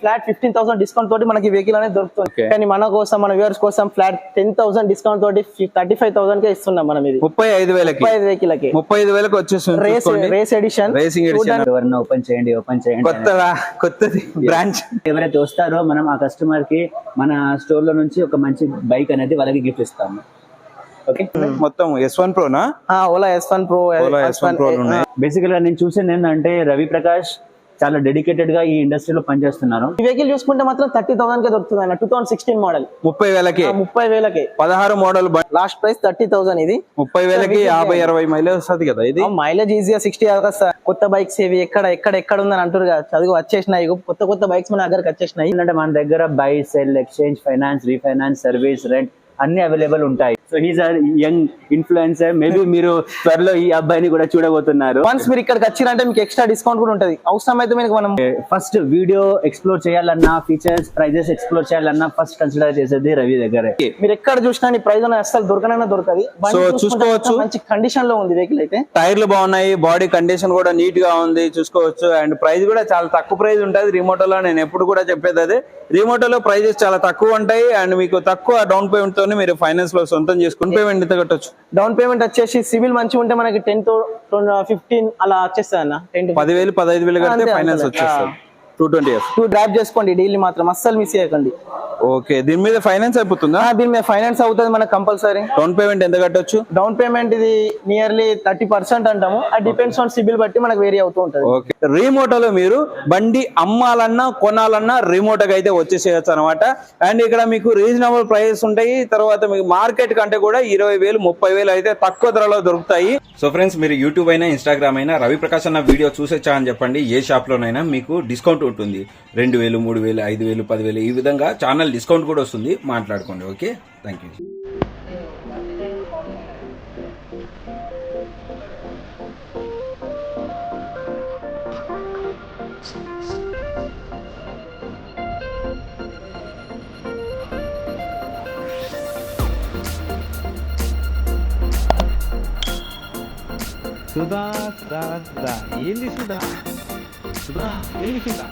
Flat fifteen thousand discount తోటి మనకి vehicle అనేది దొరుకుతుంది. కానీ మన కోసం మన వ్యూవర్స్ కోసం ఫ్లాట్ టెన్ థౌసండ్ డిస్కౌంట్ తోటి థర్టీ ఫైవ్ థౌసండ్ కే ఇస్తున్నాం మనం ఇది. ముప్పై ఐదు వేలకి. ముప్పై ఐదు వెహికల్కి ముప్పై ఐదు వేలకు వచ్చేస్తుంది race. Race edition racing edition ఎవరన్నా ఓపెన్ చేయండి ఓపెన్ చేయండి కొత్తదా? కొత్తది? బ్రాంచ్ ఎవరైతే వస్తారో మనం ఆ కస్టమర్కి మన స్టోర్లో నుంచి ఒక మంచి బైక్ అనేది వాళ్ళకి గిఫ్ట్ ఇస్తాము. ఓకే మొత్తం S one ప్రోనా Ola S one pro Ola S one pro ఉన్నాయి. బేసికల్గా నేను చూసింది ఏంటంటే రవి ప్రకాష్ చాలా డెడికేటెడ్గా ఈ ఇండస్ట్రీలో పనిచేస్తున్నారు. ఈ వెహికల్ చూసుకుంటే మాత్రం థర్టీ థౌసండ్ కే దొరుకుతుంది అన్న టూ థౌసండ్ సిక్స్టీన్ మోడల్ ముప్పై వేలకి. ముప్పై వేలకి. పదహారు model last price thirty thousand ఇది. ముప్పై వేలకి యాభై అరవై మైలేజ్ వస్తుంది కదా ఇది? మైలేజ్ ఈజీగా సిక్స్టీ సార్ కొత్త బైక్స్ ఇవి ఎక్కడ ఎక్కడ ఎక్కడ ఉందని అంటారు కదా. చదువు వచ్చేసినాయి. కొత్త కొత్త బైక్స్ మన దగ్గరకు వచ్చేసినాయి. ఏంటంటే మన దగ్గర buy sell exchange finance refinance service rent అన్ని అవైలబుల్ ఉంటాయి. So he's are young influencer maybe మీరు త్వరలో ఈ అబ్బాయిని కూడా చూడబోతున్నారు. వన్స్ మీరు ఇక్కడికి వచ్చిరంటే మీకు ఎక్స్ట్రా డిస్కౌంట్ కూడా ఉంటది. అవసరం అయితే మీకు మనం ఫస్ట్ వీడియో ఎక్స్ప్లోర్ చేయాలన్నా ఫీచర్స్ ప్రైజెస్ ఎక్స్ప్లోర్ చేయాలన్నా ఫస్ట్ కన్సిడర్ చేసేది రవి దగ్గరే. మీరు ఎక్కడ చూసినా నీ ప్రైస్ అనేది అసలు దొరకనైనా దొరకది. చూసుకోవచ్చు. మంచి కండిషన్లో ఉంది వెహికల్ అయితే. టైర్లు బాగున్నాయి బాడీ కండిషన్ కూడా నీట్గా ఉంది చూసుకోవచ్చు. అండ్ ప్రైస్ కూడా చాలా తక్కువ ప్రైస్ ఉంటుంది. రిమోటోలో నేను ఎప్పుడు కూడా చెప్పేది అదే. రిమోటోలో ప్రైజెస్ చాలా తక్కువ ఉంటాయి. అండ్ మీకు తక్కువ డౌన్ పేమెంట్ తోనే మీరు ఫైనాన్స్లో సొంతం చేసుకుని పేమెంట్ ఎంత కట్టొచ్చు. డౌన్ పేమెంట్ వచ్చేసి సివిల్ మంచిగా ఉంటే మనకి టెన్ ఫిఫ్టీన్ అలా వచ్చేస్తుంది అన్న. టెన్ పదివేలు పదహైదు వేలు కడితే ఫైనాన్స్. వచ్చేస్తుంది. టూ ట్వంటీ టూ డ్రాప్ చేసుకోండి. డైలీ మాత్రం అస్సలు మిస్ చేయకండి. ఓకే దీని మీద ఫైనాన్స్ అయిపోతుందా? ఆ, దీని మీద ఫైనాన్స్ అవుతుంది మనకు కంపల్సరీ. డౌన్ పేమెంట్ ఎంత కట్టొచ్చు? డౌన్ పేమెంట్ ఇది నియర్లీ థర్టీ పర్సెంట్ అంటాము. అది డిపెండ్స్ ఆన్ సిబిల్ బట్టి మనకు వేరీ అవుతూ ఉంటుంది. ఓకే. రిమోటోలో మీరు బండి అమ్మాలన్నా కొనాలన్నా రిమోట్గా అయితే వచ్చేసేయచ్చు అనమాట అండ్ ఇక్కడ మీకు రీజనబుల్ ప్రైసెస్ ఉంటాయి. తర్వాత మీకు మార్కెట్ కంటే కూడా ఇరవై వేలు ముప్పై వేలు అయితే తక్కువ ధరలో దొరుకుతాయి. సో ఫ్రెండ్స్ మీరు యూట్యూబ్ అయినా ఇన్స్టాగ్రామ్ అయినా రవి ప్రకాష్ అన్న వీడియో చూసేచ్చా అని చెప్పండి. ఏ షాప్ లోనైనా మీకు డిస్కౌంట్ ఉంటుంది. రెండు వేలు మూడు వేలు ఐదు వేలు పదివేలు ఈ విధంగా ఛానల్ డిస్కౌంట్ కూడా వస్తుంది. మాట్లాడుకోండి okay? Thank you Sudha Sudha Sudha. ఏంది సుధా? సుధా ఏంది Sudha?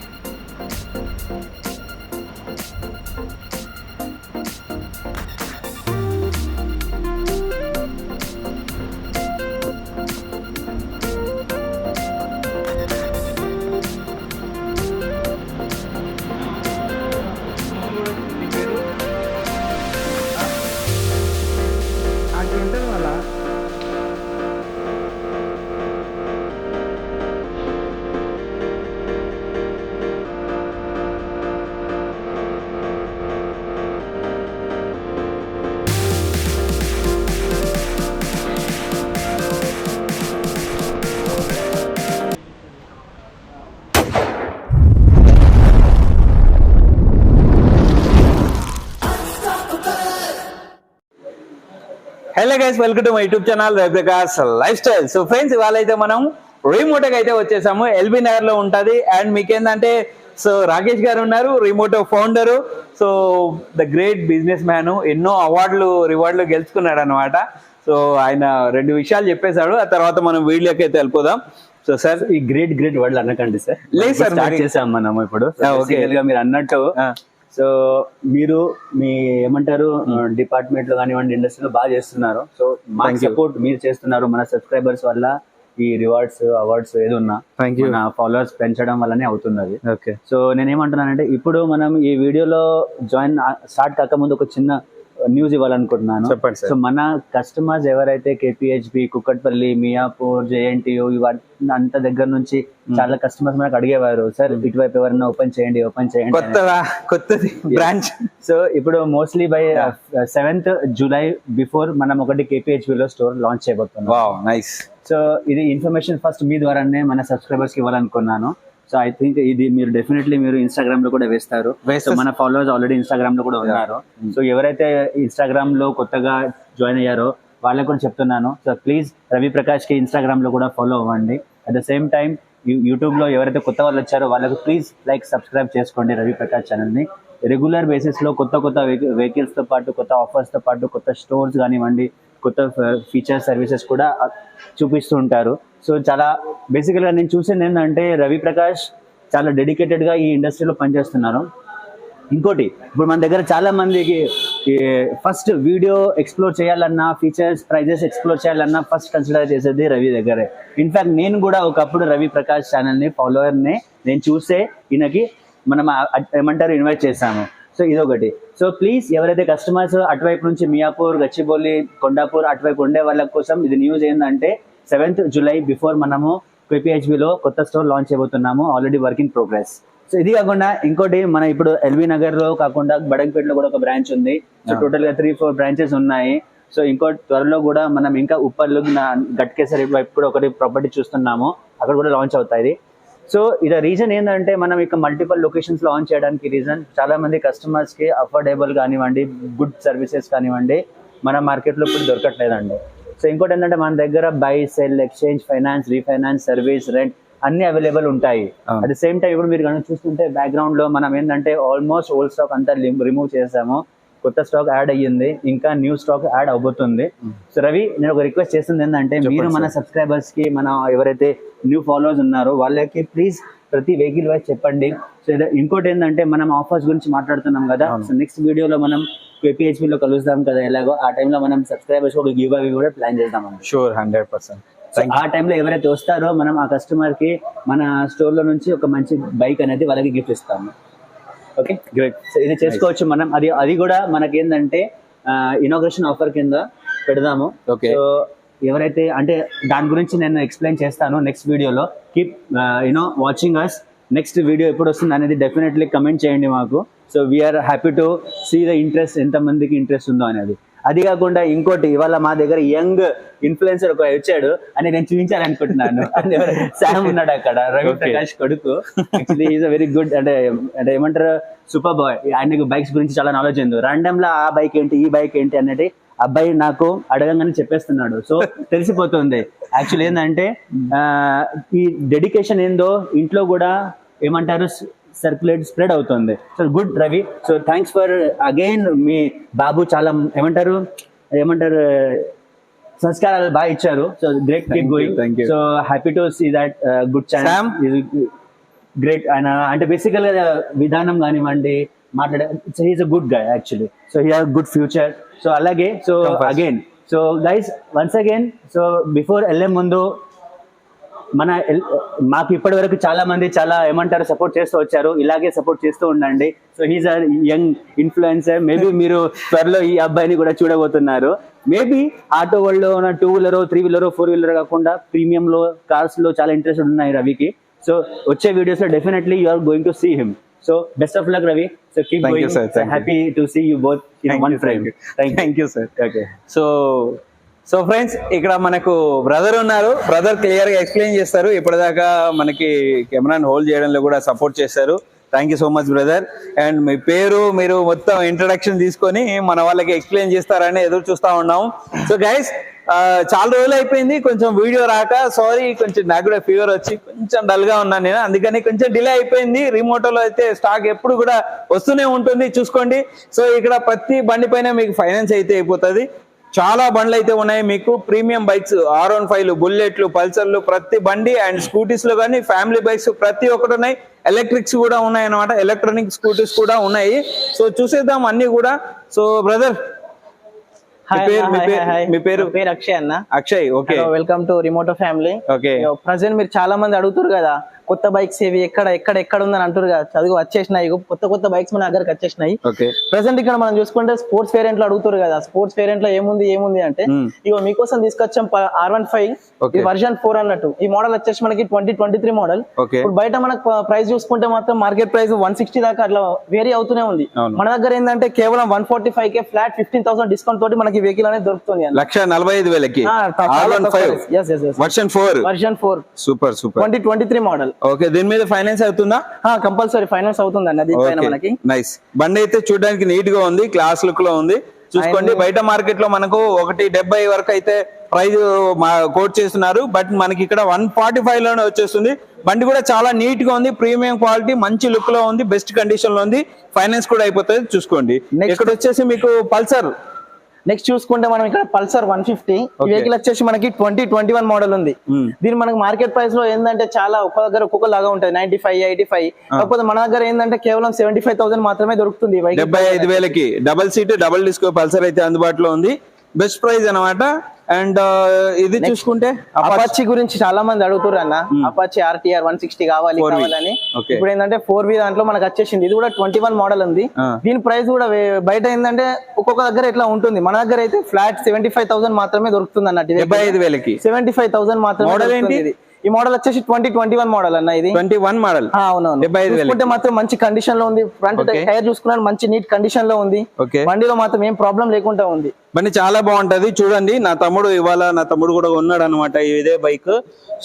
Hello guys welcome to my YouTube channel Raviprakash lifestyle so friends ఇవాళ అయితే మనం రిమోటోకి అయితే వచ్చేసాము. ఎల్బీ నగర్లో ఉంటది. అండ్ మీకేందంటే సో రాకేష్ గారు ఉన్నారు రిమోటో founder so the great businessman ఎన్నో అవార్డులు రివార్డులు గెలుచుకున్నాడు అనమాట సో ఆయన రెండు విషయాలు చెప్పేశాడు. ఆ తర్వాత మనం వీడియోకి అయితే వెళ్ళిపోదాం. సో సార్ ఈ గ్రేట్ గ్రేట్ వర్డ్ అనకండి సార్ లేదు స్టార్ట్ మరి- చేసాం మనం ఇప్పుడు. Basically గా మీరు అన్నట్టు ఆ. సో మీరు మీ ఏమంటారు డిపార్ట్మెంట్లో కానివ్వండి ఇండస్ట్రీలో బాగా చేస్తున్నారు. సో మా. సపోర్ట్ మీరు చేస్తున్నారు. మన సబ్స్క్రైబర్స్ వల్ల ఈ రివార్డ్స్ అవార్డ్స్ ఏదున్నా Thank you. మన ఫాలోవర్స్ పెంచడం వల్లనే అవుతున్నది ఓకే సో నేను ఏమంటున్నానంటే ఇప్పుడు మనం ఈ వీడియోలో జాయిన్ స్టార్ట్ కాకముందు ఒక చిన్న న్యూస్ ఇవ్వాలనుకుంటున్నాను. చెప్పండి సో మన కస్టమర్స్ ఎవరైతే కేపీహెచ్బి కుక్కట్పల్లి మియాపూర్ జేఎన్టీయూ ఇవన్నీ అంత దగ్గర నుంచి చాలా కస్టమర్స్ మనకు అడిగేవారు. సార్ ఇటువైపు ఎవరైనా ఓపెన్ చేయండి ఓపెన్ చేయండి. కొత్తదా? బ్రాంచ్ సో ఇప్పుడు mostly by seventh July before మనం ఒకటి KPHB లో స్టోర్ లాంచ్ చేయబోతున్నాం. వావ్ నైస్ సో ఇది ఇన్ఫర్మేషన్ ఫస్ట్ మీ ద్వారానే మన సబ్స్క్రైబర్స్కి ఇవ్వాలనుకున్నాను. సో ఐ థింక్ ఇది మీరు డెఫినెట్లీ మీరు ఇన్స్టాగ్రామ్లో కూడా వేస్తారు. వేస్తా సో మన ఫాలోవర్స్ ఆల్రెడీ ఇన్స్టాగ్రామ్లో కూడా ఉన్నారు. సో ఎవరైతే ఇన్స్టాగ్రామ్లో కొత్తగా జాయిన్ అయ్యారో వాళ్ళకు కూడా చెప్తున్నాను. సో ప్లీజ్ రవి ప్రకాష్కి ఇన్స్టాగ్రామ్లో కూడా ఫాలో అవ్వండి. అట్ ద సేమ్ టైం యూట్యూబ్లో ఎవరైతే కొత్త వాళ్ళు వచ్చారో వాళ్ళకు ప్లీజ్ లైక్ సబ్స్క్రైబ్ చేసుకోండి రవి ప్రకాష్ ఛానల్ని రెగ్యులర్ బేసిస్లో కొత్త కొత్త వెహికల్స్తో పాటు కొత్త ఆఫర్స్తో పాటు కొత్త స్టోర్స్ కానివ్వండి కొత్త ఫీచర్ సర్వీసెస్ కూడా చూపిస్తూ ఉంటారు సో చాలా బేసికల్గా నేను చూసింది ఏంటంటే రవి ప్రకాష్ చాలా డెడికేటెడ్గా ఈ ఇండస్ట్రీలో పనిచేస్తున్నారు. ఇంకోటి ఇప్పుడు మన దగ్గర చాలా మందికి ఫస్ట్ వీడియో ఎక్స్ప్లోర్ చేయాలన్నా ఫీచర్స్ ప్రైజెస్ ఎక్స్ప్లోర్ చేయాలన్నా ఫస్ట్ కన్సిడర్ చేసేది రవి దగ్గరే. ఇన్ఫ్యాక్ట్ నేను కూడా ఒకప్పుడు రవి ప్రకాష్ ఛానల్ని ఫాలోవర్ని నేను చూసే ఈయనకి మనం ఏమంటారు ఇన్వైట్ చేశాము. సో ఇదొకటి. సో ప్లీజ్ ఎవరైతే కస్టమర్స్ అటువైపు నుంచి మియాపూర్ గచ్చిబౌలి కొండాపూర్ అటువైపు ఉండే వాళ్ళ కోసం ఇది న్యూస్ ఏంటంటే సెవెంత్ జూలై బిఫోర్ మనము KPHB లో కొత్త స్టోర్ లాంచ్ చేయబోతున్నాము. Already work in progress so ఇది కాకుండా ఇంకోటి మన ఇప్పుడు ఎల్బీ నగర్లో కాకుండా బడంపేటలో కూడా ఒక బ్రాంచ్ ఉంది. సో టోటల్గా త్రీ ఫోర్ బ్రాంచెస్ ఉన్నాయి. సో ఇంకో త్వరలో కూడా మనం ఇంకా ఉప్పర్లు గట్కేసరి వైపు కూడా ఒకటి ప్రాపర్టీ చూస్తున్నాము. అక్కడ కూడా లాంచ్ అవుతాయి. సో ఇది రీజన్ ఏంటంటే మనం ఇక మల్టిపల్ లొకేషన్స్ లాంచ్ చేయడానికి రీజన్ చాలా మంది కస్టమర్స్కి అఫోర్డబుల్ కానివ్వండి గుడ్ సర్వీసెస్ కానివ్వండి మన మార్కెట్లో ఇప్పుడు దొరకట్లేదండి. సో ఇంకోటి ఏంటంటే మన దగ్గర buy sell exchange finance refinance service rent అన్ని అవైలబుల్ ఉంటాయి. అట్ ద సేమ్ టైం ఇప్పుడు మీరు కనుక చూస్తుంటే బ్యాక్గ్రౌండ్లో మనం ఏంటంటే ఆల్మోస్ట్ ఓల్డ్ స్టాక్ అంతా రిమూవ్ చేసాము కొత్త స్టాక్ యాడ్ అయ్యింది ఇంకా న్యూ స్టాక్ యాడ్ అవబోతుంది సో రవి నేను ఒక రిక్వెస్ట్ చేస్తుంది ఏంటంటే మీరు మన సబ్స్క్రైబర్స్కి మన ఎవరైతే న్యూ ఫాలోవర్స్ ఉన్నారో వాళ్ళకి ప్లీజ్ ప్రతి వెహికల్ వైజ్ చెప్పండి. సో ఇంకోటి ఏంటంటే మనం ఆఫర్స్ గురించి మాట్లాడుతున్నాం కదా సో నెక్స్ట్ వీడియోలో మనం లో కలుస్తాం కదా ఎలాగో ఆ టైంలో మనం సబ్స్క్రైబర్స్ ఒక గివ్ అవి కూడా ప్లాన్ చేద్దాం షూర్ హండ్రెడ్ పర్సెంట్ ఆ టైంలో ఎవరైతే వస్తారో మనం ఆ కస్టమర్కి మన స్టోర్లో నుంచి ఒక మంచి బైక్ అనేది వాళ్ళకి గిఫ్ట్ ఇస్తాము. ఓకే గ్రేట్ సో ఇది చేసుకోవచ్చు మనం. అది అది కూడా మనకి ఏంటంటే ఇనాగ్రేషన్ ఆఫర్ కింద పెడదాము. Okay. సో ఎవరైతే అంటే దాని గురించి నేను ఎక్స్ప్లెయిన్ చేస్తాను నెక్స్ట్ వీడియోలో keep you know watching us next video ఎప్పుడు వస్తుంది అనేది డెఫినెట్లీ కమెంట్ చేయండి మాకు. So we are happy to see the interest ఎంత మందికి ఇంట్రెస్ట్ ఉందో అనేది. అది కాకుండా ఇంకోటి ఇవాళ మా దగ్గర యంగ్ ఇన్ఫ్లుయెన్సర్ ఒక వచ్చాడు అని నేను చూపించాలనుకుంటున్నాను. శామ్ ఉన్నాడు అక్కడ రవి. ప్రకాష్ కొడుకు. Actually is a very good అంటే అంటే ఏమంటారు? సూపర్ బాయ్ ఆయనకు బైక్స్ గురించి చాలా నాలెడ్జ్ ఉంది. ర్యాండమ్ లా ఆ బైక్ ఏంటి ఈ బైక్ ఏంటి అనేది అబ్బాయి నాకు అడగంగానే చెప్పేస్తున్నాడు. సో తెలిసిపోతుంది. యాక్చువల్ ఏంటంటే ఆ, ఈ డెడికేషన్ ఏందో ఇంట్లో కూడా ఏమంటారు? సర్క్యులేట్ స్ప్రెడ్ అవుతుంది. So good Ravi so thanks for again మీ బాబు చాలా ఏమంటారు? ఏమంటారు? సంస్కారాలు బాగా ఇచ్చారు. So great keep going. So happy to see that good? Chance great ఆయన అంటే బేసికల్గా విధానం కానివ్వండి మాట్లాడే he's a good guy actually so he have good future so అలాగే so. Again so guys once again so before వెళ్ళే ముందు మన మాకు ఇప్పటి వరకు చాలా మంది చాలా ఏమంటారు సపోర్ట్ చేస్తూ వచ్చారు. ఇలాగే సపోర్ట్ చేస్తూ ఉండండి. So he's are young influencer maybe మీరు త్వరలో ఈ అబ్బాయిని కూడా చూడబోతున్నారు. మేబీ ఆటో వరల్డ్ ఉన్న two wheeler three wheeler four wheeler కాకుండా ప్రీమియం లో కార్స్లో చాలా ఇంట్రెస్ట్ ఉన్నాయి రవికి. సో వచ్చే వీడియోస్లో definitely you are going to see him so best of luck Ravi so keep. Happy to see you both in one frame. Thank you, sir. Okay so so friends ఇక్కడ మనకు brother ఉన్నారు. Brother క్లియర్గా explain చేస్తారు. ఇప్పటిదాకా మనకి కెమెరాని hold చేయడంలో కూడా సపోర్ట్ చేశారు thank you so much brother and మీ పేరు మీరు మొత్తం ఇంట్రడక్షన్ తీసుకొని మన వాళ్ళకి ఎక్స్ప్లెయిన్ చేస్తారని ఎదురు చూస్తా ఉన్నాము సో గైస్ చాలా రోజులు అయిపోయింది. కొంచెం వీడియో రాక సారీ కొంచెం నాకు కూడా ఫీవర్ వచ్చి కొంచెం డల్గా ఉన్నాను నేను. అందుకని కొంచెం డిలే అయిపోయింది. రిమోటోలో అయితే స్టాక్ ఎప్పుడు కూడా వస్తూనే ఉంటుంది. చూసుకోండి. సో ఇక్కడ ప్రతి బండి పైన మీకు ఫైనాన్స్ అయితే అయిపోతుంది. చాలా బండ్లు అయితే ఉన్నాయి మీకు. Premium bikes R one five బుల్లెట్లు పల్సర్లు ప్రతి బండి అండ్ స్కూటీస్లో కానీ ఫ్యామిలీ బైక్స్ ప్రతి ఒక్కటి ఉన్నాయి. ఎలక్ట్రిక్స్ కూడా ఉన్నాయి అన్నమాట ఎలక్ట్రానిక్ స్కూటీస్ కూడా ఉన్నాయి. సో చూసేద్దాం అన్ని కూడా. సో బ్రదర్ మీ పేరు- పేరు అక్షయ్ అన్న. Akshay okay. Welcome to రిమోటో family okay. Present మీరు చాలా మంది అడుగుతారు కదా. కొత్త బైక్స్ ఏవి ఎక్కడ ఎక్కడ ఎక్కడ ఉందని అంటారు కదా. చదువు వచ్చేసినాయి. కొత్త కొత్త బైక్స్ మన దగ్గరకు వచ్చేసినాయి. ప్రెసెంట్ ఇక్కడ మనం చూసుకుంటే స్పోర్ట్స్ వేరియంట్లో అడుగుతారు కదా. స్పోర్ట్స్ వేరియంట్లో ఏముంది ఏముంది అంటే. ఇగో మీకోసం తీసుకొచ్చాం R one five. Version four అన్నట్టు. ఈ మోడల్ వచ్చేసి మనకి ట్వంటీ ట్వంటీ త్రీ మోడల్ ఇప్పుడు బయట మనకు ప్రైస్ చూసుకుంటే మాత్రం మార్కెట్ ప్రైస్ వన్ సిక్స్టీ దాకా అట్లా వేరీ అవుతూనే ఉంది. మన దగ్గర ఏంటంటే కేవలం one forty five K flat fifteen thousand discount తోటి మనకి వెహికల్ అనేది దొరుకుతుంది లక్ష నలభై ఐదు వేలకి version four version four super super twenty twenty three model okay దీని మీద ఫైనాన్స్ అవుతుందా? కంపల్సరీ ఫైనాన్స్ అవుతుంది అండి దీనిపైన మనకి. నైస్ బండి అయితే చూడడానికి నీట్గా ఉంది క్లాస్ లుక్లో ఉంది. చూసుకోండి బయట మార్కెట్లో మనకు ఒకటి డెబ్బై వరకు అయితే ప్రైస్ కోట్ చేస్తున్నారు. బట్ మనకి ఇక్కడ వన్ ఫార్టీ ఫైవ్లోనే వచ్చేస్తుంది. బండి కూడా చాలా నీట్గా ఉంది ప్రీమియం క్వాలిటీ మంచి లుక్లో ఉంది బెస్ట్ కండిషన్లో ఉంది. ఫైనాన్స్ కూడా అయిపోతుంది చూసుకోండి. ఇక్కడ వచ్చేసి మీకు పల్సర్ నెక్స్ట్ చూసుకుంటే మనం ఇక్కడ పల్సర్ వన్ ఫిఫ్టీ. వెహికల్ వచ్చేసి మనకి ట్వంటీ ట్వంటీ వన్ మోడల్ ఉంది. దీని మనకి మార్కెట్ ప్రైస్లో ఏంటంటే చాలా ఒక్క దగ్గర ఒక్కొక్క లాగా ఉంటుంది నైన్టీ ఫైవ్ ఎయిటీ ఫైవ్ కాకపోతే మన దగ్గర ఏంటంటే కేవలం సెవెంటీ ఫైవ్ థౌసండ్ మాత్రమే దొరుకుతుంది. డెబ్బై ఐదు వేలకి. Double seat double disco Pulsar అయితే అందుబాటులో ఉంది. బెస్ట్ ప్రైస్ అన్నమాట. అండ్ ఇది చూసుకుంటే అపాచీ గురించి చాలా మంది అడుగుతారు అన్న అపాచీ ఆర్టీఆర్ వన్ సిక్స్టీ కావాలి 4V. కావాలని. ఇప్పుడు ఏంటంటే ఫోర్ వి దాంట్లో మనకు వచ్చేసింది. ఇది కూడా ట్వంటీ వన్ మోడల్ ఉంది. దీని ప్రైస్ కూడా బయట ఏంటంటే ఒక్కొక్క దగ్గర ఇట్లా ఉంటుంది? మన దగ్గర అయితే ఫ్లాట్ సెవెంటీ ఫైవ్ థౌసండ్ మాత్రమే దొరుకుతుంది అన్నట్టు డెబ్బై ఐదు వేలకి. సెవెంటీ ఫైవ్ థౌసండ్ మాత్రమే ఈ మోడల్ వచ్చేసి ట్వంటీ ట్వంటీ వన్ మోడల్ అన్న ఇది. ట్వంటీ వన్ మోడల్ అవునవును. చూసుకుంటే మాత్రం మంచి కండిషన్లో ఉంది. ఫ్రంట్. టైర్ చూసుకున్నాను మంచి నీట్ కండిషన్లో ఉంది. ఓకే బండిలో మాత్రం ఏం ప్రాబ్లం లేకుండా ఉంది. బండి చాలా బాగుంటది. చూడండి నా తమ్ముడు ఇవాళ నా తమ్ముడు కూడా ఉన్నాడు అనమాట ఇదే బైక్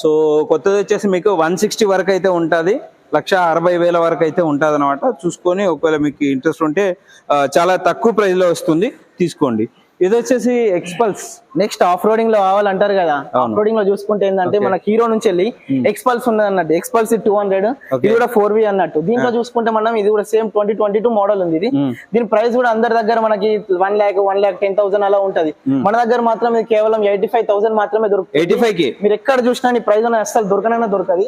సో కొత్తది వచ్చేసి మీకు వన్ సిక్స్టీ వరకు అయితే ఉంటది. లక్ష అరవై వేల వరకు అయితే ఉంటుంది అనమాట చూసుకొని ఒకవేళ మీకు ఇంట్రెస్ట్ ఉంటే చాలా తక్కువ ప్రైస్లో వస్తుంది. తీసుకోండి. ఇది వచ్చేసి ఎక్స్పల్స్ నెక్స్ట్ ఆఫ్ రోడింగ్లో కావాలంటారు కదా. ఆఫ్ రోడింగ్లో చూసుకుంటే ఏంటంటే మన హీరో నుంచి వెళ్ళి ఎక్స్పల్స్ ఉన్నది అన్నట్టు ఎక్స్పల్స్ టూ హండ్రెడ్ ఇది కూడా ఫోర్ వి అన్నట్టు. దీంట్లో చూసుకుంటే మనం ఇది కూడా same twenty twenty two model ఉంది ఇది. దీని ప్రైస్ కూడా అందరి దగ్గర మనకి one lakh one lakh ten thousand అలా ఉంటది. మన దగ్గర మాత్రం ఇది కేవలం ఎయిటీ ఫైవ్ థౌసండ్ మాత్రమే దొరుకుతుంది ఎయిటీ ఫైవ్కి? మీరు ఎక్కడ చూసినా ఈ ప్రైస్ అసలు దొరకనైనా దొరకది.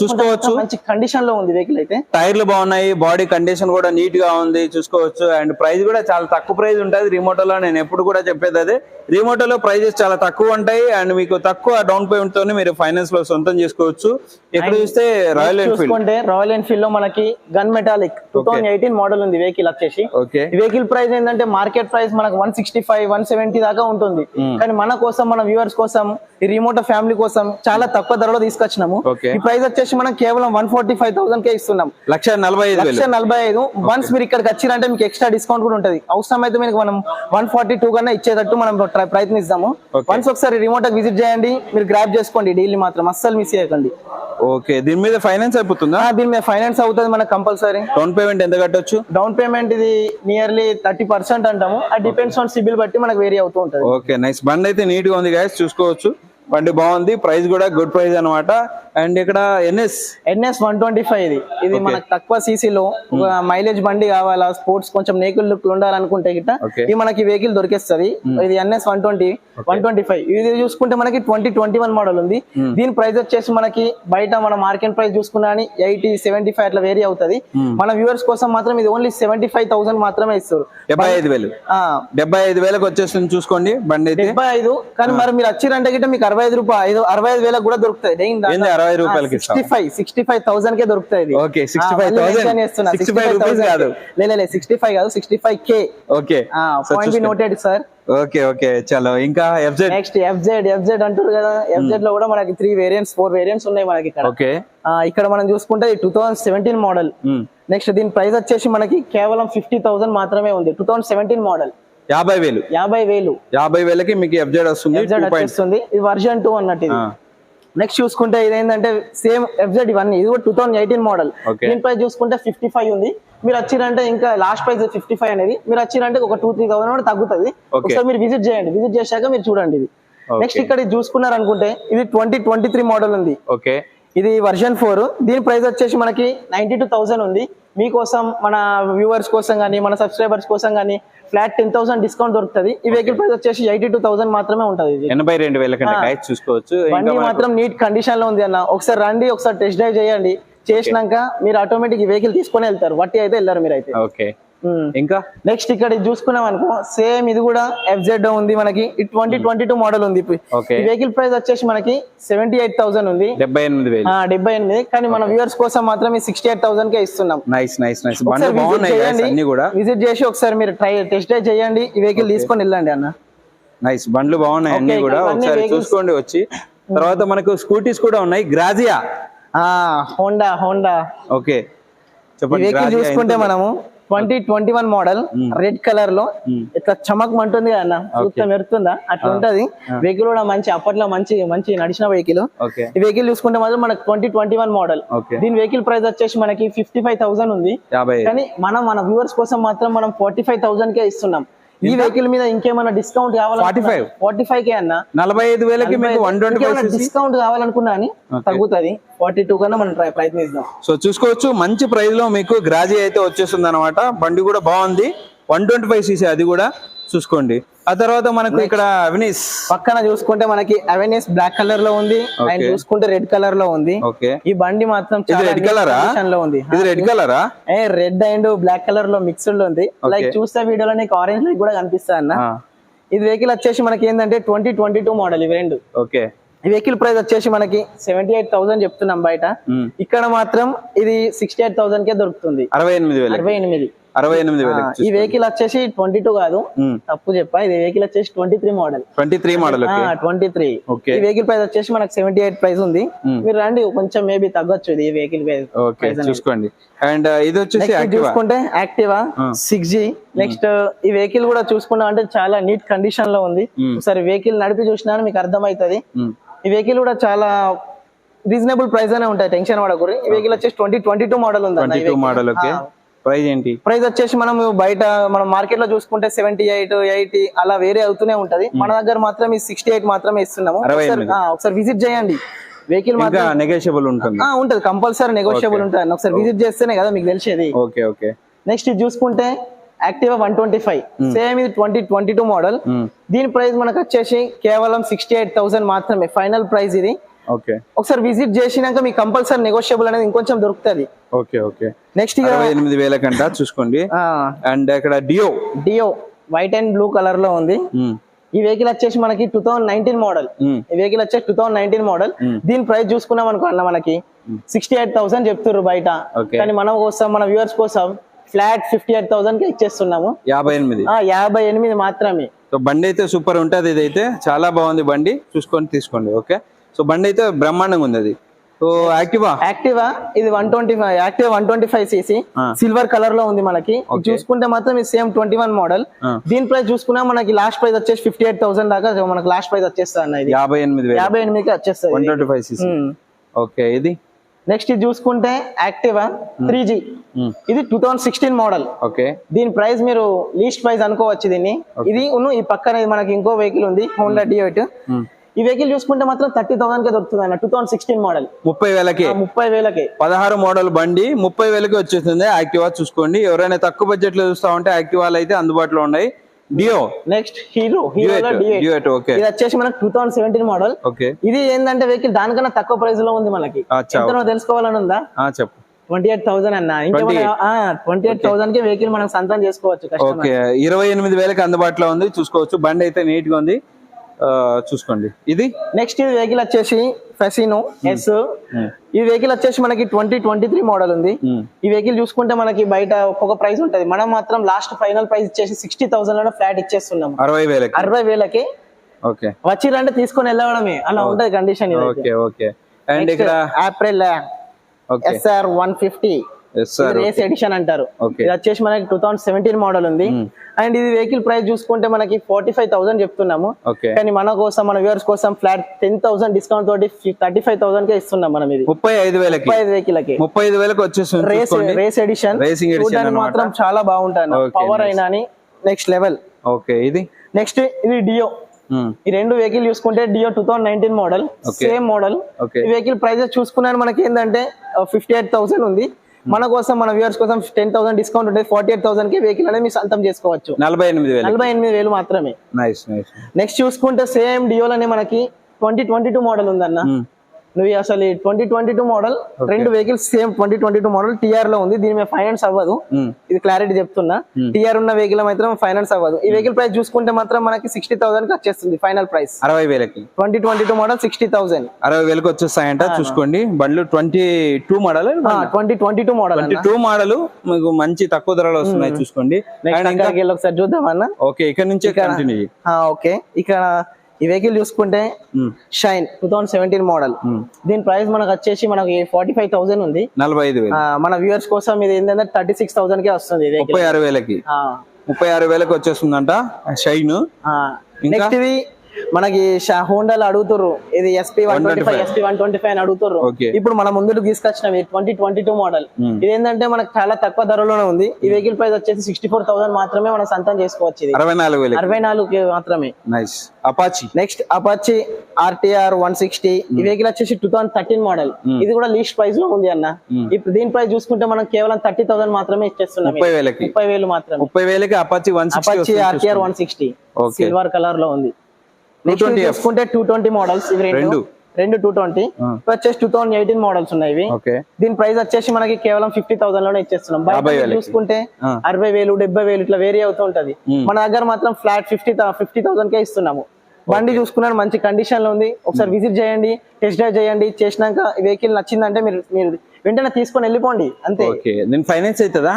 చూసుకోవచ్చు. మంచి కండిషన్లో ఉంది వెహికల్ అయితే. టైర్లు బాగున్నాయి బాడీ కండిషన్ కూడా నీట్గా ఉంది చూసుకోవచ్చు. అండ్ ప్రైస్ కూడా చాలా తక్కువ ప్రైస్ ఉంటుంది. రిమోటోలో నేను ఎప్పుడు కూడా చెప్పేది అదే. రిమోటోలో ప్రైజెస్ చాలా తక్కువ ఉంటాయి. అండ్ మీకు తక్కువ డౌన్ పేమెంట్ తోనే మీరు ఫైనాన్స్లో సొంతం చేసుకోవచ్చు. ఎక్కడ చూస్తే రాయల్ ఎన్ఫీల్డ్ రాయల్ ఎన్ఫీల్డ్లో మనకి gun metallic two thousand eighteen model ఉంది వెహికల్ వచ్చేసి. వెహికల్ ప్రైస్ ఏంటంటే మార్కెట్ ప్రైస్ మనకు one sixty five one seventy దాకా ఉంటుంది. కానీ మన కోసం మన వ్యూవర్స్ కోసం ఈ రిమోట్ ఫ్యామిలీ కోసం చాలా తక్కువ ధరలో తీసుకొచ్చినాము. ఈ ప్రైస్ వచ్చేసి మనం కేవలం one forty five thousand K ఇస్తున్నాం. లక్ష నలభై లక్ష నలభై ఐదు. వన్స్ మీరు ఇక్కడికి వచ్చిరంటే మీకు ఎక్స్ట్రా డిస్కౌంట్ కూడా ఉంటది. అవసరం అయితే మీకు మనం వన్ ఫార్టీ టూ కన్నా ఇచ్చేటట్టు మనం ట్రై- Okay. వన్స్ ఒకసారి రిమోట్ విజిట్ చేయండి మీరు గ్రాప్ చేసుకోండి డీల్ మాత్రం అస్సలు మిస్ చేయకండి. ఓకే దీని మీద ఫైనాన్స్ అయిపోతుందా? దీని మీద ఫైనాన్స్ అవుతుంది మనకు కంపల్సరీ డౌన్ పేమెంట్ ఎంత కట్టొచ్చు? డౌన్ పేమెంట్ ఇది నియర్లీ థర్టీ పర్సెంట్ అంటాము. అది డిపెండ్స్ ఆన్ సిబిల్ బట్టి మనకు వేరీ అవుతూ ఉంటుంది. ఓకే నైస్ బండి అయితే నీట్గా ఉంది గాయస్ చూసుకోవచ్చు. బండి బాగుంది ప్రైస్ కూడా గుడ్ ప్రైస్ అన్నమాట. అండ్ ఇక్కడ NS? NS one twenty five ఇది. ఇది మనకు తక్కువ సీసీలో. మైలేజ్ బండి కావాలా? స్పోర్ట్స్ కొంచెం నేకుల్ లుక్ ఉండాలనుకుంటే గిట్ట. ఇది మనకి వెహికల్ దొరికేస్తుంది. ఇది NS one twenty one twenty five. ఇది చూసుకుంటే మనకి ట్వంటీ ట్వంటీ వన్ మోడల్ ఉంది. దీని ప్రైస్ వచ్చేసి మనకి బయట మన మార్కెట్ ప్రైస్ చూసుకున్నా అని ఎయిటీ సెవెంటీ ఫైవ్ అట్లా వేరీ అవుతుంది. మన వ్యూవర్స్ కోసం మాత్రం ఇది ఓన్లీ సెవెంటీ ఫైవ్ థౌసండ్ మాత్రమే ఇస్తారు. డెబ్బై ఐదు వేలు. ఆ, డెబ్బై ఐదు వేలకు వచ్చేస్తుంది చూసుకోండి బండి డెబ్బై ఐదు. కానీ మరి మీరు వచ్చిరంటే గిట్ట మీకు అరవై ఐదు రూపాయలు ఐదు అరవై ఐదు వేలకు కూడా దొరుకుతుంది ఏంది అరవై రూపాయలకి? Sixty five sixty five thousand K 65,000. మళ్ళీ mention చేస్తున్నా, 65 రూపీస్ 65,000 కాదు. లే, లే, లే సిక్స్టీ ఫైవ్ కాదు sixty five K. Okay. Point be noted sir okay okay చలో. ఇంకా ఎఫ్జెడ్ నెక్స్ట్ ఎఫ్జెడ్ ఎఫ్జెడ్ అంటారు కదా. ఎఫ్జెడ్లో కూడా మనకి త్రీ వేరియంట్స్ ఫోర్ వేరియంట్స్ ఉన్నాయి మనకి ఇక్కడ. ఓకే. ఇక్కడ మనం చూసుకుంటే two thousand seventeen model next దీని ప్రైస్ వచ్చేసి మనకి కేవలం ఫిఫ్టీ థౌసండ్ మాత్రమే ఉంది. టూ థౌసండ్ సెవెంటీన్ మోడల్ యాభై వేలు. యాభై వేలు. యాభై వేలకి మీకు ఎఫ్జెడ్ వస్తుంది వచ్చేస్తుంది. ఇది వర్జన్ టూ అన్నట్టు ఇది. నెక్స్ట్ చూసుకుంటే ఇది ఏంటంటే సేమ్ ఎఫ్జెడ్ ఇవన్నీ. ఇది కూడా టూ థౌసండ్ ఎయిటీన్ మోడల్. దీని ప్రైస్ చూసుకుంటే ఫిఫ్టీ ఫైవ్ ఉంది. మీరు వచ్చిరంటే ఇంకా లాస్ట్ ప్రైస్ ఫిఫ్టీ ఫైవ్ అనేది. మీరు వచ్చిరంటే ఒక టూ త్రీ థౌసండ్ కూడా తగ్గుతుంది. ఒకసారి మీరు విజిట్ చేయండి. విజిట్ చేశాక మీరు చూడండి ఇది. నెక్స్ట్ ఇక్కడ చూసుకున్నారు అనుకుంటే ఇది ట్వంటీ ట్వంటీ త్రీ మోడల్ ఉంది. ఓకే. ఇది వర్షన్ ఫోర్ దీని ప్రైస్ వచ్చేసి మనకి నైన్టీ టూ థౌసండ్ ఉంది. మీకోసం మన వ్యూవర్స్ కోసం కానీ మన సబ్స్క్రైబర్స్ కోసం కానీ ఫ్లాట్ టెన్ థౌసండ్ డిస్కౌంట్ దొరుకుతుంది. ఈ వెహికల్ ప్రైస్ వచ్చేసి ఎయిటీ టూ థౌసండ్ మాత్రమే ఉంటుంది ఇది. ఎనభై రెండు వేల చూసుకోవచ్చు. బండి మాత్రం నీట్ కండిషన్లో ఉంది అన్న. ఒకసారి రండి ఒకసారి టెస్ట్ డ్రైవ్ చేయండి. చేసినాక మీరు ఆటోమేటిక్ ఈ వెహికల్ తీసుకొని వెళ్తారు. వట్టి అయితే వెళ్ళారు మీరు అయితే ఓకే ఇంకా? నెక్స్ట్ ఇక్కడ చూసుకున్నాం అనుకో సేమ్ ఇది కూడా ఎఫ్జెడ్ ఉంది మనకి. ట్వంటీ ట్వంటీ టూ మోడల్ ఉంది. వెహికల్ ప్రైస్ వచ్చేసి మనకి సెవెంటీ ఎయిట్ థౌసండ్ ఉంది. డెబ్బై ఎనిమిది డెబ్బై ఎనిమిది. కానీ మన వ్యూవర్స్ కోసం మాత్రం సిక్స్టీ ఎయిట్ థౌసండ్ కే ఇస్తున్నాం. నైస్ నైస్ నైస్ చేయండి. విజిట్ చేసి ఒకసారి మీరు ట్రై టెస్ట్ డ్రైవ్ చేయండి. ఈ వెహికల్ తీసుకొని వెళ్ళండి అన్న. నైస్ బండ్లు బాగున్నాయి అన్ని కూడా. ఒకసారి చూసుకోండి వచ్చి. తర్వాత మనకు స్కూటీస్ కూడా ఉన్నాయి. గ్రాజియా ఆ హోండా హోండా ఓకే చెప్పండి చూసుకుంటే? మనము twenty twenty one model red కలర్లో ఇట్లా చమకమంటుంది కదా అన్న? చూస్తే మెరుతుందా అట్లా ఉంటది వెహికల్ కూడా మంచి అప్పట్లో మంచి మంచి నడిచిన వెహికల్ ఈ వెహికల్ చూసుకుంటే మాత్రం మనకి ట్వంటీ ట్వంటీ వన్ మోడల్ దీని వెహికల్ ప్రైస్ వచ్చేసి మనకి ఫిఫ్టీ ఫైవ్ థౌసండ్ ఉంది కానీ మనం మన వ్యూవర్స్ కోసం మాత్రం మనం ఫార్టీ ఫైవ్ థౌసండ్ కే ఇస్తున్నాం. ఈ వెహికల్ మీద ఇంకేమైనా డిస్కౌంట్ కావాలి 45? ఫార్టీ ఫైవ్ కే అన్న. నలభై ఐదు వేలకి మీకు వన్ ట్వంటీ ఫైవ్ డిస్కౌంట్ కావాలనుకున్నా అని తగ్గుతుంది. ఫార్టీ టూ కన్నా మనం try- ప్రయత్నిద్దాం. సో చూసుకోవచ్చు మంచి ప్రైస్లో మీకు గ్రాజీ అయితే వచ్చేస్తుంది అనమాట బండి కూడా బాగుంది. వన్ ట్వంటీ ఫైవ్ సీసీ అది కూడా. చూసుకోండి. ఆ తర్వాత మనకు ఇక్కడ అవినీష్ పక్కన చూసుకుంటే మనకి అవేర్నెస్ బ్లాక్ కలర్లో ఉంది. అండ్. చూసుకుంటే రెడ్ కలర్లో ఉంది. ఓకే ఈ బండి మాత్రం రెడ్ కలరా? లో ఉంది. ఇది రెడ్ కలరా? ఏ రెడ్ అండ్ బ్లాక్ కలర్లో మిక్స్డ్లో ఉంది. లైక్ చూస్తే వీడియోలో నీకు ఆరెంజ్ లైట్ కూడా కనిపిస్తా అన్న. ఇది వెహికల్ వచ్చేసి మనకి ఏంటంటే ట్వంటీ ట్వంటీ టూ మోడల్ ఇవి రెండు. ఓకే ఈ వెహికల్ ప్రైస్ వచ్చేసి మనకి సెవెంటీ ఎయిట్ థౌసండ్ చెప్తున్నాం బయట. ఇక్కడ మాత్రం ఇది సిక్స్టీ ఎయిట్ థౌసండ్ కే దొరుకుతుంది. అరవై ఎనిమిది అరవై ఎనిమిది. అరవై ఎనిమిది ఈ వెహికల్ వచ్చేసి ట్వంటీ టూ కాదు. తప్పు చెప్పా. ఇది వెహికల్ వచ్చేసి twenty three model twenty three model twenty three. ఈ వెహికల్ ప్రైస్ వచ్చేసి మనకి సెవెంటీ ఎయిట్ ప్రైస్ ఉంది మీరు రండి కొంచెం మేబీ తగ్గొచ్చు ఇది వెహికల్ ఓకే చూసుకోండి. అండ్ ఇది వచ్చేసి చూసుకుంటే యాక్టివా సిక్స్ జీ నెక్స్ట్ ఈ వెహికల్ కూడా చూసుకున్నా అంటే చాలా నీట్ కండిషన్లో ఉంది. ఒకసారి వెహికల్ నడిపి చూసినా మీకు అర్థమవుతుంది. ఈ వెహికల్ కూడా చాలా రీజనబుల్ ప్రైస్ అనే ఉంటాయి టెన్షన్ పడకూరి ఈ వెహికల్ వచ్చేసి ట్వంటీ ట్వంటీ టూ మోడల్ ఉంది మోడల్ ఓకే. ప్రైస్ ఏంటి? ప్రైస్ వచ్చేసి మనం బయట మనం మార్కెట్లో చూసుకుంటే సెవెంటీ ఎయిట్ ఎయిటీ అలా వేరే అవుతూనే ఉంటది. మన దగ్గర మాత్రం ఈ సిక్స్టీ ఎయిట్ మాత్రమే ఇస్తున్నాము. ఒకసారి విజిట్ చేయండి. వెహికల్ మాత్రం నెగోషియబుల్ ఉంటుంది. ఉంటది. కంపల్సరీ నెగోషియబుల్ ఉంటుంది. ఒకసారి విజిట్ చేస్తేనే కదా మీకు తెలిసేది. Okay okay. నెక్స్ట్ ఇది చూసుకుంటే Activa one twenty five. Same ఇది ట్వంటీ ట్వంటీ టూ మోడల్. దీని ప్రైస్ మనకు వచ్చేసి కేవలం సిక్స్టీ ఎయిట్ థౌసండ్ మాత్రమే. ఫైనల్ ప్రైస్ ఇది. ఓకే. ఒకసారి విజిట్ చేసినాక మీకు కంపల్సరీ నెగోషియబుల్ అనేది ఇంకొంచెం దొరుకుతుంది. Okay okay. నెక్స్ట్ ఎనిమిది వేల కంట చూసుకోండి. అండ్ ఇక్కడ Dio. Dio white and blue కలర్లో ఉంది ఈ వెహికల్ వచ్చేసి మనకి టూ థౌసండ్ నైన్టీన్ మోడల్ ఈ వెహికల్ వచ్చేసి టూ థౌసండ్ నైన్టీన్ మోడల్ దీని ప్రైస్ చూసుకున్నాం అనుకో అన్న మనకి సిక్స్టీ ఎయిట్ థౌసండ్ చెప్తుర్రు బయట. కానీ మనం కోసం మన వ్యూవర్స్ కోసం ఫ్లాట్ ఫిఫ్టీ ఎయిట్ థౌసండ్కి ఇచ్చేస్తున్నాము. యాభై ఎనిమిది. యాభై ఎనిమిది మాత్రమే. సో బండి అయితే సూపర్ ఉంటుంది ఇది అయితే చాలా బాగుంది బండి. చూసుకొని తీసుకోండి ఓకే? సో బండి అయితే బ్రహ్మాండంగా ఉంది అది. So Activa? యాక్టివా? ఇది one twenty five Activa one twenty five CC. Silver కలర్లో ఉంది మనకి. చూసుకుంటే మాత్రం ఇది సేమ్ ట్వంటీ వన్ మోడల్. దీని ప్రైస్ చూసుకున్నా మనకి లాస్ట్ ప్రైస్ వచ్చేసి ఫిఫ్టీ ఎయిట్ థౌసండ్ దాకా మనకి లాస్ట్ ప్రైస్ వచ్చేస్తుంది అన్న ఇది. యాభై ఎనిమిది యాభై ఎనిమిదికి వచ్చేస్తుంది. One twenty five CC. Okay ఇది? నెక్స్ట్ ఇది చూసుకుంటే యాక్టివా? త్రీ జీ ఇది two thousand sixteen model. Okay. దీని ప్రైస్ మీరు లీస్ట్ ప్రైస్ అనుకోవచ్చు దీన్ని. ఇది ఈ పక్కన ఇది మనకి ఇంకో వెహికల్ ఉంది హోండా డియోట్ ఈ వెహికల్ చూసుకుంటే మాత్రం థర్టీ థౌసండ్ కే దొరుకుతుంది అన్న టూ థౌసండ్ సిక్స్టీన్ మోడల్. ముప్పై వేలకి. ముప్పై వేలకి. పదహారు మోడల్ బండి ముప్పై వేలకి వచ్చేస్తుంది యాక్టివా చూసుకోండి. ఎవరైనా తక్కువ బడ్జెట్లో చూస్తా ఉంటే యాక్టివాలు అయితే అందుబాటులో ఉన్నాయి. Dio. Next Hero Duet Duet, okay. ఇది వచ్చేసి మనకి two thousand seventeen model. Okay. ఇది ఏంటంటే వెహికల్ దానికన్నా తక్కువ ప్రైస్లో ఉంది మనకి. తెలుసుకోవాలని ఉందా? చెప్పు. ట్వంటీ ఎయిట్ థౌసండ్ అన్న. ట్వంటీ ఎయిట్ థౌసండ్కి వెహికల్ మనం సొంతం చేసుకోవచ్చు ఓకే. ఇరవై ఎనిమిది వేలకి అందుబాటులో ఉంది. చూసుకోవచ్చు. బండి అయితే నీట్గా ఉంది. చూసుకోండి. ఇది? నెక్స్ట్ ఇది వెహికల్ వచ్చేసి ఫెసినో ఎస్ ఈ వెహికల్ వచ్చేసి మనకి ట్వంటీ ట్వంటీ త్రీ మోడల్ ఉంది ఈ వెహికల్ చూసుకుంటే మనకి బయట ఒక్కొక్క ప్రైస్ ఉంటది. మనం మాత్రం లాస్ట్ ఫైనల్ ప్రైస్ ఇచ్చేసి సిక్స్టీ థౌసండ్లో ఫ్లాట్ ఇచ్చేస్తున్నాం అరవై వేలకి. అరవై వేలకి ఓకే. వచ్చిరంటే తీసుకొని వెళ్ళడమే. అలా ఉంటది కండిషన్ ఓకే ఓకే. అండ్ ఇక్కడ Aprilia okay. SR one fifty race edition అంటారు. ఇది వచ్చేసి మనకి టూ థౌసండ్ సెవెంటీన్ మోడల్ ఉంది. అండ్ ఇది వెహికల్ ప్రైస్ చూసుకుంటే మనకి ఫార్టీ ఫైవ్ థౌసండ్ చెప్తున్నాము. కానీ మన కోసం మన వ్యూవర్స్ కోసం ఫ్లాట్ టెన్ థౌసండ్ డిస్కౌంట్ తోటి థర్టీ ఫైవ్ థౌసండ్ కే ఇస్తున్నాం మనం ఇది. ముప్పై ఐదు వేలకి. ముప్పై ఐదు ముప్పై ఐదు వేలకు వచ్చేస్తుంది రేస్ ఎడిషన్ చూడడానికి. మాత్రం చాలా బాగుంటాయి పవర్. అయినా అని నెక్స్ట్ లెవెల్ ఓకే ఇది? నెక్స్ట్ ఇది డియో మ్మ్. ఈ రెండు వెహికల్ చూసుకుంటే Dio two thousand nineteen model same model. ఈ వెహికల్ ప్రైజెస్ చూసుకున్నాను మనకి ఏంటంటే ఫిఫ్టీ ఎయిట్ థౌసండ్ ఉంది. మన కోసం మన వ్యూవర్స్ కోసం టెన్ థౌసండ్ డిస్కౌంట్ ఉంటుంది ఫార్టీ ఎయిట్ థౌసండ్కి వెహికల్ అనేది మీరు సొంతం చేసుకోవచ్చు. నలభై ఎనిమిది వేలు నలభై ఎనిమిది వేలు మాత్రమే. నెక్స్ట్ చూసుకుంటే సేమ్ డియోలోనే మనకి ట్వంటీ ట్వంటీ టూ మోడల్ ఉందన్న నువ్వు అసలు ట్వంటీ ట్వంటీ టూ మోడల్ రెండు vehicles same twenty twenty two model టీఆర్లో ఉంది. దీని మీద ఫైనాన్స్ అవ్వదు. ఇది క్లారిటీ చెప్తున్నా. టీఆర్ ఉన్న వెహికల్ మాత్రం ఫైనాన్స్ అవ్వదు. ఈ వెహికల్ ప్రైస్ చూసుకుంటే మాత్రం మనకి సిక్స్టీ థౌసండ్కి వచ్చేస్తుంది ఫైనల్ ప్రైస్ అరవై వేలకి. Twenty twenty two model sixty thousand అరవై వేలకు వచ్చేస్తాయంట చూసుకోండి. బండ్లు twenty two model twenty twenty two model two model మీకు మంచి తక్కువ ధరలో వస్తున్నాయి చూసుకోండి. ఒకసారి చూద్దాం అన్న ఓకే ఇక్కడ నుంచే ఓకే. ఇక్కడ ఈ వెహికల్ చూసుకుంటే Shine two thousand seventeen model. దీని ప్రైస్ మనకు వచ్చేసి మనకి ఫార్టీ ఫైవ్ థౌసండ్ ఉంది. నలభై ఐదు మన వ్యూవర్స్ కోసం ఇది ఏంటంటే థర్టీ సిక్స్ థౌసండ్ కే వస్తుంది ముప్పై ఆరు వేలకి. ముప్పై ఆరు వేలకు వచ్చేస్తుందంట షైన్? నెక్స్ట్ ఇది మనకి హోండాలు అడుగుతుర్రు. ఇది SP one twenty five SP one twenty five అని అడుగుతుర్రు. ఇప్పుడు మన ముందుకు తీసుకొచ్చినవి ట్వంటీ ట్వంటీ టూ మోడల్ ఇది ఏంటంటే మనకు చాలా తక్కువ ధరలోనే ఉంది. ఈ వెహికల్ ప్రైస్ వచ్చేసి సిక్స్టీ ఫోర్ థౌసండ్ మాత్రమే మనం సొంతం చేసుకోవచ్చు ఇది. అరవై నాలుగు అరవై నాలుగు మాత్రమే. Apache next Apache RTR one sixty ఈ వెహికల్ వచ్చేసి టూ థౌసండ్ థర్టీన్ మోడల్ ఇది కూడా లీస్ట్ ప్రైస్లో ఉంది అన్న. ఇప్పుడు దీని ప్రైస్ చూసుకుంటే మనం కేవలం థర్టీ థౌసండ్ మాత్రమే ఇచ్చేస్తున్నాం ముప్పై వేలకి. ముప్పై వేలు మాత్రమే. ముప్పై వేలకి Apache one Apache RTR one sixty. Silver కలర్లో ఉంది. Next 220F. చూసుకుంటే టూ ట్వంటీ మోడల్స్ ఇవి రెండు. టూ ట్వంటీ వచ్చేసి టూ థౌసండ్ ఎయిటీన్ మోడల్స్ ఉన్నాయి ఇవి. దీని ప్రైస్ వచ్చేసి మనకి కేవలం ఫిఫ్టీ థౌసండ్లోనే ఇచ్చేస్తున్నాం. బయట. చూసుకుంటే. అరవై వేలు డెబ్బై వేలు ఇట్లా వేరీ అవుతూ ఉంటది. మన దగ్గర మాత్రం ఫ్లాట్ ఫిఫ్టీ ఫిఫ్టీ థౌసండ్ కే ఇస్తున్నాము. బండి చూసుకున్నాను మంచి కండిషన్లో ఉంది. ఒకసారి విజిట్ చేయండి టెస్ట్ డ్రైవ్ చేయండి. చేసినాక వెహికల్ నచ్చిందంటే మీరు మీరు వెంటనే తీసుకొని వెళ్ళిపోండి అంతే. ఓకే నేను ఫైనాన్స్ అవుతుందా?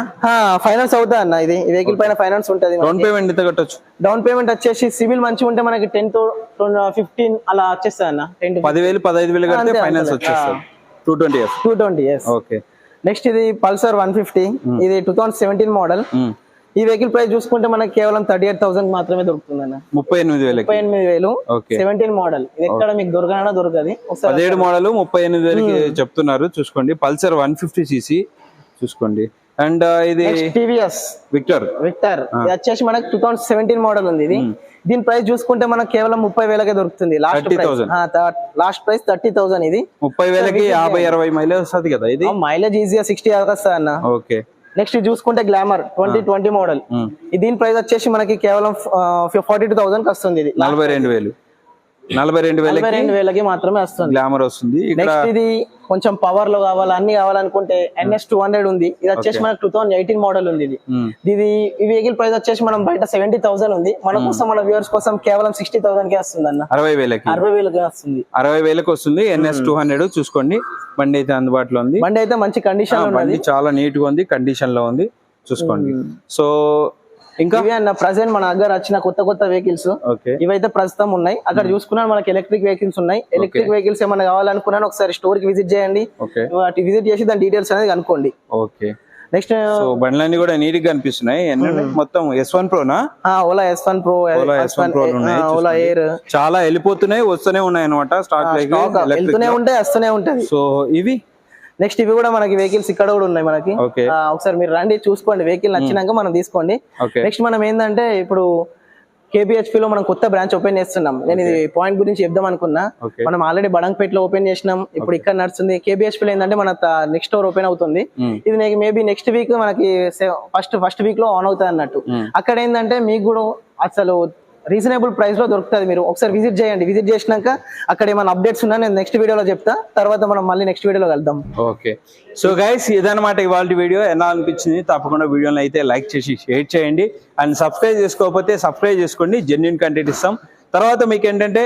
ఫైనాన్స్ అవుతా అన్న ఇది ఈ వెహికల్ పైన ఫైనాన్స్ ఉంటది డౌన్ పేమెంట్ ఎంత కట్టొచ్చు? డౌన్ పేమెంట్ వచ్చేసి సివిల్ మంచిగా ఉంటే మనకి టెన్ టు ఫిఫ్టీన్ అలా వచ్చేస్తుంది అన్న టెన్ పదివేలు పదహైదు వేలు కడితే ఫైనాన్స్. వచ్చేస్తుంది. Two twenty two twenty okay. Next ఇది పల్సర్ వన్ ఫిఫ్టీ ఇది టూ థౌసండ్ సెవెంటీన్ మోడల్ ఈ వెహికల్ ప్రైస్ చూసుకుంటే మనకి కేవలం థర్టీ ఎయిట్ థౌసండ్ మాత్రమే దొరుకుతుంది అన్న ముప్పై ఎనిమిది వేలకి. ముప్పై ఎనిమిది వేలు. Seventeen model. ఇది ఎక్కడ మీకు దొరకనా దొరకది. పదిహేడు మోడల్ ముప్పై ఎనిమిది వేలకి చెప్తున్నారు. చూసుకోండి. Pulsar one fifty CC. చూసుకోండి. అండ్ ఇది టీవీఎస్ విక్టర్. విక్టర్. ఇది వచ్చేసి మనకి టూ థౌసండ్ సెవెంటీన్ మోడల్ ఉంది ఇది. దీని ప్రైస్ చూసుకుంటే మనకు కేవలం ముప్పై వేలకే దొరుకుతుంది. Last 30,000. Price last price thirty thousand ఇది. ముప్పై వేలకి యాభై అరవై మైలేజ్ వస్తుంది కదా ఇది? మైలేజ్ ఈజీగా సిక్స్టీ వస్తుంది అన్న. ఓకే. నెక్స్ట్ చూసుకుంటే గ్లామర్ ట్వంటీ ట్వంటీ మోడల్. దీని ప్రైస్ వచ్చేసి మనకి కేవలం ఫార్టీ టూ థౌసండ్ వస్తుంది ఇది. నలభై రెండు వేలు. నలభై రెండు రెండు వేలకి మాత్రమే వస్తుంది. గ్లామర్ వస్తుంది. ఇక్కడ నెక్స్ట్ ఇది కొంచెం పవర్లో కావాలి అన్ని కావాలనుకుంటే ఎన్ఎస్ టూ హండ్రెడ్ ఉంది. ఇది వచ్చేసి మనకు టూ థౌసండ్ ఎయిటీన్ మోడల్ ఉంది ఇది. ఇది ఈ వెహికల్ ప్రైస్ వచ్చేసి మనం బయట సెవెంటీ థౌసండ్ ఉంది. మన కోసం మన వ్యూవర్స్ కోసం కేవలం సిక్స్టీ థౌసండ్ కే వస్తుంది అన్న అరవై వేలకి. అరవై వేలకి వస్తుంది. అరవై వేలకు వస్తుంది. ఎన్ఎస్ టూ హండ్రెడ్ చూసుకోండి. బండి అయితే అందుబాటులో ఉంది. బండి అయితే మంచి కండిషన్ బండి చాలా నీట్గా ఉంది కండిషన్లో ఉంది. చూసుకోండి. సో ఇంకా? ఇవి అన్న ప్రజెంట్ మన దగ్గర వచ్చిన కొత్త కొత్త వెహికల్స్ ఇవైతే ప్రస్తుతం ఉన్నాయి. అక్కడ చూసుకున్నాను మనకి ఎలక్ట్రిక్ వెహికల్స్ ఉన్నాయి. ఎలక్ట్రిక్ వెహికల్స్ ఏమైనా కావాలనుకున్నాను ఒకసారి స్టోర్కి విజిట్ చేయండి. విజిట్ చేసి దాని డీటెయిల్స్ అనేది కనుక్కోండి. ఓకే నెక్స్ట్ బండ్లన్నీ కూడా నీట్గా కనిపిస్తున్నాయి. ఉన్నాయి? మొత్తం S one ప్రోనా Ola S one pro Ola S one pro Ola. Air చాలా వెళ్ళిపోతున్నాయి వస్తూనే ఉన్నాయి అనమాట స్టాక్ వెళ్తూనే ఉంటాయి వస్తూనే ఉంటది సో ఇవి? నెక్స్ట్ ఇవి కూడా మనకి వెహికల్స్ ఇక్కడ కూడా ఉన్నాయి మనకి. ఒకసారి మీరు రండి చూసుకోండి. వెహికల్ నచ్చినాక మనం తీసుకోండి. నెక్స్ట్ మనం ఏంటంటే ఇప్పుడు KBHP లో మనం కొత్త బ్రాంచ్ ఓపెన్ చేస్తున్నాం. నేను ఇది పాయింట్ గురించి చెప్దాం అనుకున్నా. మనం ఆల్రెడీ బడంగపేటలో ఓపెన్ చేసినాం. ఇప్పుడు ఇక్కడ నడుస్తుంది. కేబిహెచ్పి లో ఏంటంటే మన నెక్స్ట్ స్టోర్ ఓపెన్ అవుతుంది. మ్మ్. ఇది మేబీ నెక్స్ట్ వీక్ మనకి ఫస్ట్ ఫస్ట్ వీక్లో ఆన్ అవుతుంది అన్నట్టు. అక్కడ ఏంటంటే మీకు కూడా అసలు రీజనబుల్ ప్రైస్లో దొరుకుతుంది మీరు. ఒకసారి విజిట్ చేయండి. విజిట్ చేసినాక అక్కడ ఏమైనా అప్డేట్స్ ఉన్నా నేను నెక్స్ట్ వీడియోలో చెప్తా. తర్వాత మనం మళ్ళీ నెక్స్ట్ వీడియోలో వెళ్దాం ఓకే. సో గైస్ ఇదనమాట ఇవాళ వీడియో. ఎలా అనిపించింది? తప్పకుండా వీడియోని అయితే లైక్ చేసి షేర్ చేయండి. అండ్ సబ్స్క్రైబ్ చేసుకోకపోతే సబ్స్క్రైబ్ చేసుకోండి. జెన్యున్ కంటెంట్ ఇస్తాం. తర్వాత మీకు ఏంటంటే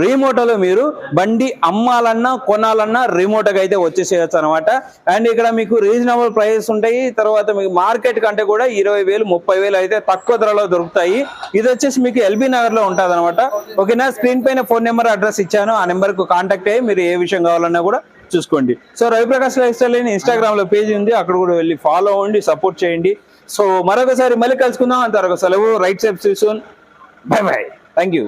రిమోటోలో మీరు బండి అమ్మాలన్నా కొనాలన్నా రిమోట్గా అయితే వచ్చేసేయచ్చు అనమాట అండ్ ఇక్కడ మీకు రీజనబుల్ ప్రైస్ ఉంటాయి. తర్వాత మీకు మార్కెట్ కంటే కూడా ఇరవై వేలు ముప్పై వేలు అయితే తక్కువ ధరలో దొరుకుతాయి. ఇది వచ్చేసి మీకు ఎల్బీ నగర్లో ఉంటుంది అనమాట ఓకేనా? స్క్రీన్ పైన ఫోన్ నెంబర్ అడ్రస్ ఇచ్చాను. ఆ నెంబర్కు కాంటాక్ట్ అయ్యి మీరు ఏ విషయం కావాలన్నా కూడా చూసుకోండి. సో రవిప్రకాష్ లైఫ్ స్టైల్ అని ఇన్స్టాగ్రామ్లో పేజ్ ఉంది. అక్కడ కూడా వెళ్ళి ఫాలో అవ్వండి సపోర్ట్ చేయండి. సో మరొకసారి మళ్ళీ కలుసుకుందాం. అంతవరకు సెలవు. Right side soon. Bye bye. Thank you